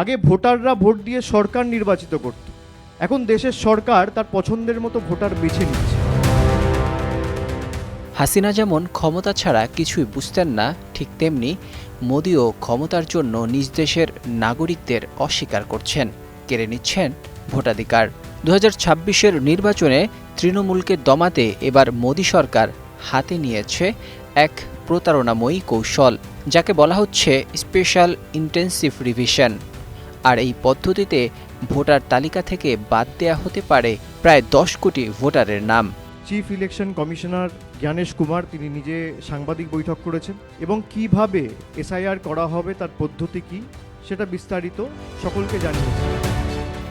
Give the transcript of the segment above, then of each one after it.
আগে ভোটাররা ভোট দিয়ে সরকার নির্বাচিত করত। এখন দেশের সরকার তার পছন্দের মতো ভোটার বেছে নিচ্ছে। হাসিনা যেমন ক্ষমতা ছাড়া কিছুই বুঝতেন না, ঠিক তেমনি মোদিও ক্ষমতার জন্য নিজ দেশের নাগরিকদের অস্বীকার করছেন, কেড়ে নিচ্ছেন ভোটাধিকার। দু হাজার নির্বাচনে তৃণমূলকে দমাতে এবার মোদী সরকার হাতে নিয়েছে এক প্রতারণাময়ী কৌশল, যাকে বলা হচ্ছে স্পেশাল ইন্টেন্সিভ রিভিশন। আর এই পদ্ধতিতে ভোটার তালিকা থেকে বাদ দেয়া হতে পারে প্রায় দশ কোটি ভোটারের নাম। Chief election commissioner Gyanesh Kumar তিনি নিজে সাংবাদিক বৈঠক করেছেন এবং কীভাবে এসআইআর করা হবে তার পদ্ধতি কি সেটা বিস্তারিত সকলকে জানিয়েছেন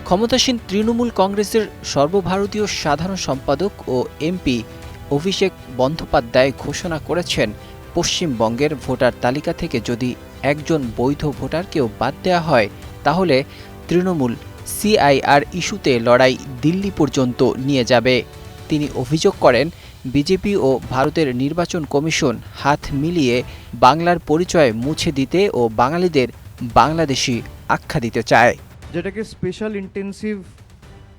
ক্ষমতাসীন তৃণমূল কংগ্রেসের সর্বভারতীয় সাধারণ সম্পাদক ও এমপি অভিষেক বন্দ্যোপাধ্যায় ঘোষণা করেছেন পশ্চিমবঙ্গের ভোটার তালিকা থেকে যদি একজন বৈধ ভোটারকেও বাদ দেওয়া হয় তাহলে তৃণমূল সিআইআর ইস্যুতে লড়াই দিল্লি পর্যন্ত নিয়ে যাবে। তিনি অভিযোগ করেন, বিজেপি ও ভারতের নির্বাচন কমিশন হাত মিলিয়ে বাংলার পরিচয় মুছে দিতে ও বাঙালিদের বাংলাদেশি আখ্যা দিতে চায়। যেটাকে স্পেশাল ইন্টেন্সিভ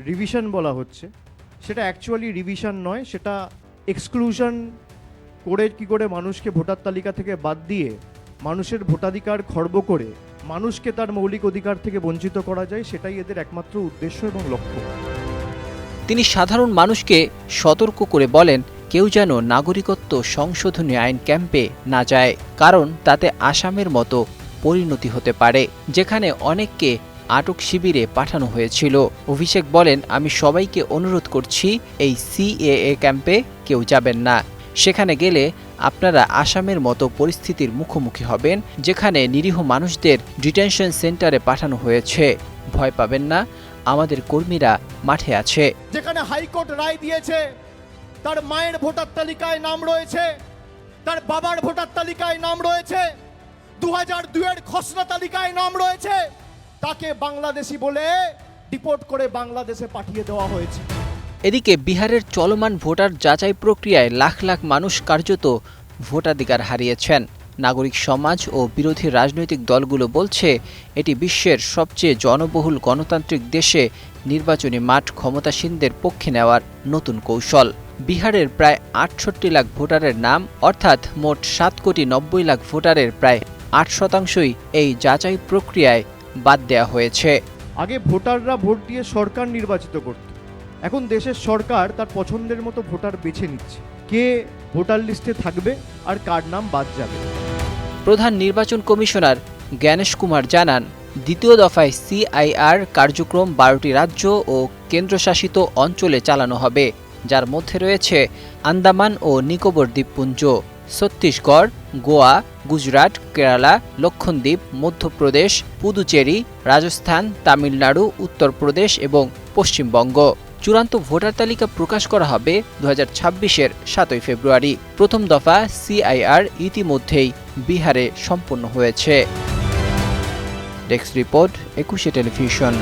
রিভিশন বলা হচ্ছে, সেটা অ্যাকচুয়ালি রিভিশন নয়, সেটা এক্সক্লুশন করে কি করে মানুষকে ভোটার তালিকা থেকে বাদ দিয়ে মানুষের ভোটাধিকার খর্ব করে মানুষকে তার মৌলিক অধিকার থেকে বঞ্চিত করা যায়, সেটাই এদের একমাত্র উদ্দেশ্য এবং লক্ষ্য। তিনি সাধারণ মানুষকে সতর্ক করে বলেন, কেউ যেন নাগরিকত্ব সংশোধনী আইন ক্যাম্পে না যায়, কারণ তাতে আসামের মতো পরিণতি হতে পারে, যেখানে অনেককে আটক শিবিরে পাঠানো হয়েছিল। অভিষেক বলেন, আমি সবাইকে অনুরোধ করছি, এই সিএএ ক্যাম্পে কেউ যাবেন না। সেখানে গেলে আপনারা আসামের মতো পরিস্থিতির মুখোমুখি হবেন যেখানে নিরীহ মানুষদের ডিটেনশন সেন্টারে পাঠানো হয়েছে। ভয় পাবেন না আমাদের কর্মীরা মাঠে আছে। যেখানে হাইকোর্ট রায় দিয়েছে তার মায়ের ভোটার তালিকায় নাম রয়েছে তার বাবার ভোটার তালিকায় নাম রয়েছে দু হাজার দুয়ের খসড়া তালিকায় নাম রয়েছে তাকে বাংলাদেশি বলে ডিপোর্ট করে বাংলাদেশে পাঠিয়ে দেওয়া হয়েছে। এদিকে বিহারের চলমান ভোটার যাচাই প্রক্রিয়ায় লাখ লাখ মানুষ কার্যত ভোটাধিকার হারিয়েছেন। নাগরিক সমাজ ও বিরোধী রাজনৈতিক দলগুলো বলছে, এটি বিশ্বের সবচেয়ে জনবহুল গণতান্ত্রিক দেশে নির্বাচনী মাঠ ক্ষমতাসীনদের পক্ষে নেওয়ার নতুন কৌশল। বিহারের প্রায় আটষট্টি লাখ ভোটারের নাম, অর্থাৎ মোট সাত কোটি নব্বই লাখ ভোটারের প্রায় আট শতাংশই এই যাচাই প্রক্রিয়ায় বাদ দেওয়া হয়েছে। আগে ভোটাররা ভোট দিয়ে সরকার নির্বাচিত করত। এখন দেশের সরকার তার পছন্দের মতো ভোটার বেছে নিচ্ছে। কে ভোটার লিস্টে থাকবে আর কার নাম বাদ যাবে? প্রধান নির্বাচন কমিশনার জ্ঞানেশ কুমার জানান, দ্বিতীয় দফায় সিআইআর কার্যক্রম বারোটি রাজ্য ও কেন্দ্রশাসিত অঞ্চলে চালানো হবে, যার মধ্যে রয়েছে আন্দামান ও নিকোবর দ্বীপপুঞ্জ, ছত্তিশগড়, গোয়া, গুজরাট, কেরালা, লক্ষদ্বীপ, মধ্যপ্রদেশ, পুদুচেরি, রাজস্থান, তামিলনাড়ু, উত্তরপ্রদেশ এবং পশ্চিমবঙ্গ। চূড়ান্ত ভোটার তালিকা প্রকাশ করা হবে দু হাজার ছাব্বিশের সাতই ফেব্রুয়ারি। প্রথম দফা সিআইআর ইতিমধ্যেই বিহারে সম্পন্ন হয়েছে। Desk report Ekushey television.